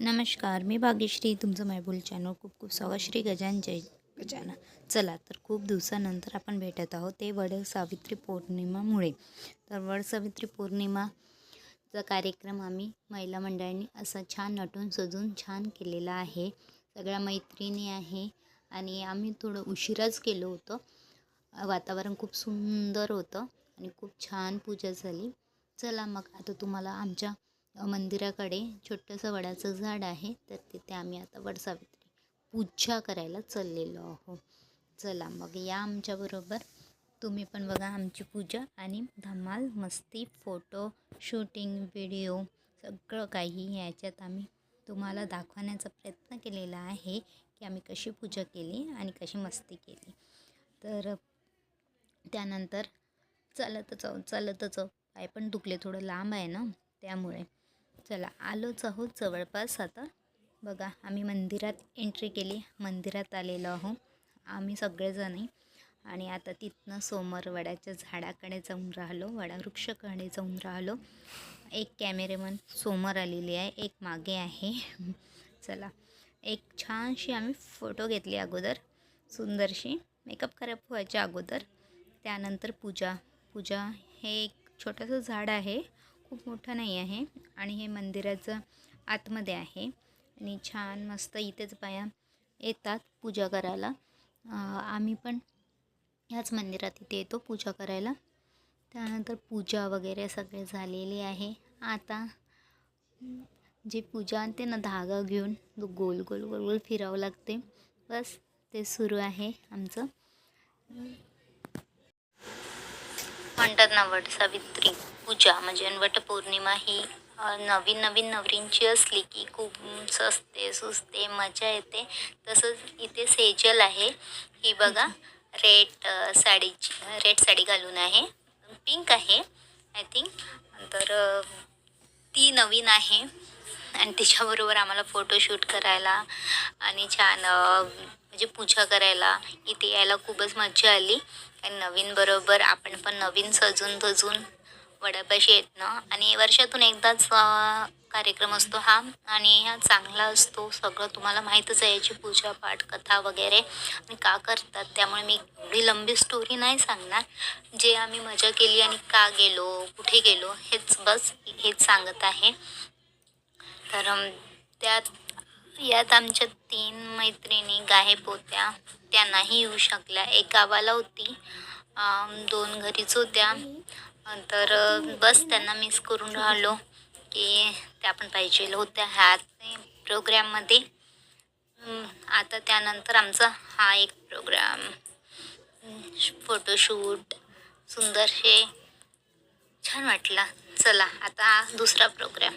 नमस्कार मी भाग्यश्री तुमचं मायबोल चॅनल खूप खूप स्वागत. श्री गजान जय गजाना चला तर खूप दिवसानंतर आपण भेटत आहोत ते वड सावित्री पौर्णिमामुळे. तर वड सावित्री पौर्णिमाचा कार्यक्रम आम्ही महिला मंडळांनी असा छान नटून सजून छान केलेला आहे. सगळ्या मैत्रिणी आहे आणि आम्ही थोडं उशिराच केलो होतो. वातावरण खूप सुंदर होतं आणि खूप छान पूजा झाली. चला मग आता तुम्हाला आमच्या मंदिराकडे छोटंसं वडाचं झाड आहे तर तिथे आम्ही आता वडसावित्री पूजा करायला चाललेलो आहो. चला मग या आमच्याबरोबर तुम्ही पण बघा आमची पूजा आणि धमाल मस्ती फोटो शूटिंग व्हिडिओ सगळं काही याच्यात आम्ही तुम्हाला दाखवण्याचा प्रयत्न केलेला आहे की आम्ही कशी पूजा केली आणि कशी मस्ती केली. तर त्यानंतर चालतच आहो चालतच आहोत पाय पण दुखले थोडं लांब आहे ना त्यामुळे. चला आलोच आहोत जवळपास आता. बघा आम्ही मंदिरात एंट्री केली मंदिरात आलेलो आहो आम्ही सगळेजणी. आणि आता तिथनं सोमर वड्याच्या झाडाकडे जाऊन राहिलो वडावृक्षकडे जाऊन राहिलो. एक कॅमेरेमन समोर आलेली आहे एक मागे आहे. चला एक छानशी आम्ही फोटो घेतली अगोदर सुंदरशी. मेकअप खराब व्हायच्या अगोदर. त्यानंतर पूजा पूजा हे एक छोटंसं झाड आहे. खूप मोठं नाही आहे. आणि हे मंदिराचं आतमध्ये आहे. आणि छान मस्त इथेच बाया येतात पूजा करायला. आम्ही पण ह्याच मंदिरात इथे येतो पूजा करायला. त्यानंतर पूजा वगैरे सगळे झालेले आहे. आता जे पूजा आणते ना धागा घेऊन गोल गोल गोल गोल फिरावं लागते. बस ते सुरू आहे आमचं. म्हणतात ना वट सावित्री पूजा म्हणजे वटपौर्णिमा ही नवीन नवीन नवरींची असली की खूप सस्ते सुस्ते मजा येते. तसंच इथे सेजल आहे. ही बघा रेड साडीची रेड साडी घालून आहे. पिंक आहे आय थिंक. तर ती नवीन आहे. आणि तिच्याबरोबर आम्हाला फोटोशूट करायला आणि छान म्हणजे पूजा करायला इथे यायला खूपच मजा आली. आणि नवीन बरोबर आपण पण नवीन सजून धजून वडापाशी येत ना. आणि वर्षातून एकदाच कार्यक्रम असतो हा आणि हा चांगला असतो. सगळं तुम्हाला माहीतच आहे याची पूजा पाठ कथा वगैरे. आणि का करतात? त्यामुळे मी एवढी लंबी स्टोरी नाही सांगणार. जे आम्ही मजा केली आणि का गेलो कुठे गेलो हेच बस हेच सांगत आहे. तर त्यात यात आमच्या तीन मैत्रिणी गायब होत्या त्या नाही येऊ शकल्या. एक गावाला होती. दोन घरीच होत्या. तर बस त्यांना मिस करून राहिलो. की त्या पण पाहिजे होत्या ह्यात प्रोग्रॅममध्ये आता त्यानंतर आमचा हा एक प्रोग्राम फोटोशूट सुंदरशे छान वाटला. चला आता दुसरा प्रोग्राम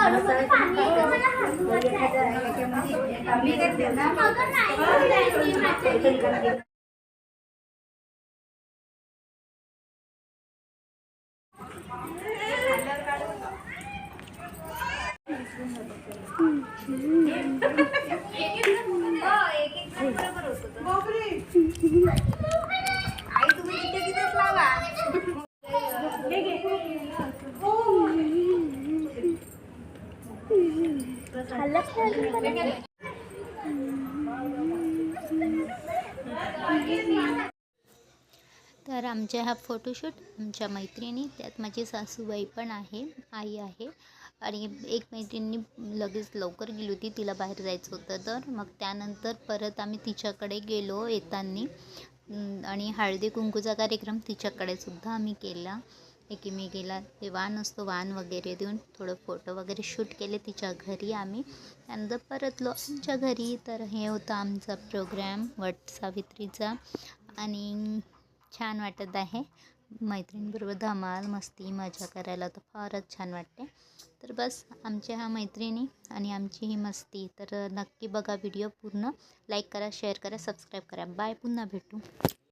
आई तुम्ही तिथे तिथेच लावा तर आमच्या हा फोटोशूट आमच्या मैत्रिणी त्यात माझी सासूबाई पण आहे आई आहे. आणि एक मैत्रिणी लगेच लवकर गेली होती तिला बाहेर जायचं होतं तर. मग त्यानंतर परत आम्ही तिच्याकडे गेलो येताना. आणि हळदी कुंकूचा कार्यक्रम तिच्याकडेसुद्धा आम्ही केला. गेला ते वाण असतो वाण वगैरे देऊन थोडं फोटो वगैरे शूट केले तिच्या घरी आम्ही. त्यानंतर परतलो आमच्या घरी तर हे होतं आमचा प्रोग्रॅम वट सावित्रीचा. आणि छान वाटत आहे. मैत्रिणींबरोबर धमाल मस्ती मजा करायला तर फारच छान वाटते. तर बस आमच्या ह्या मैत्रिणी आणि आमची ही मस्ती. तर नक्की बघा व्हिडिओ पूर्ण. लाईक करा शेअर करा सबस्क्राईब करा. बाय पुन्हा भेटू.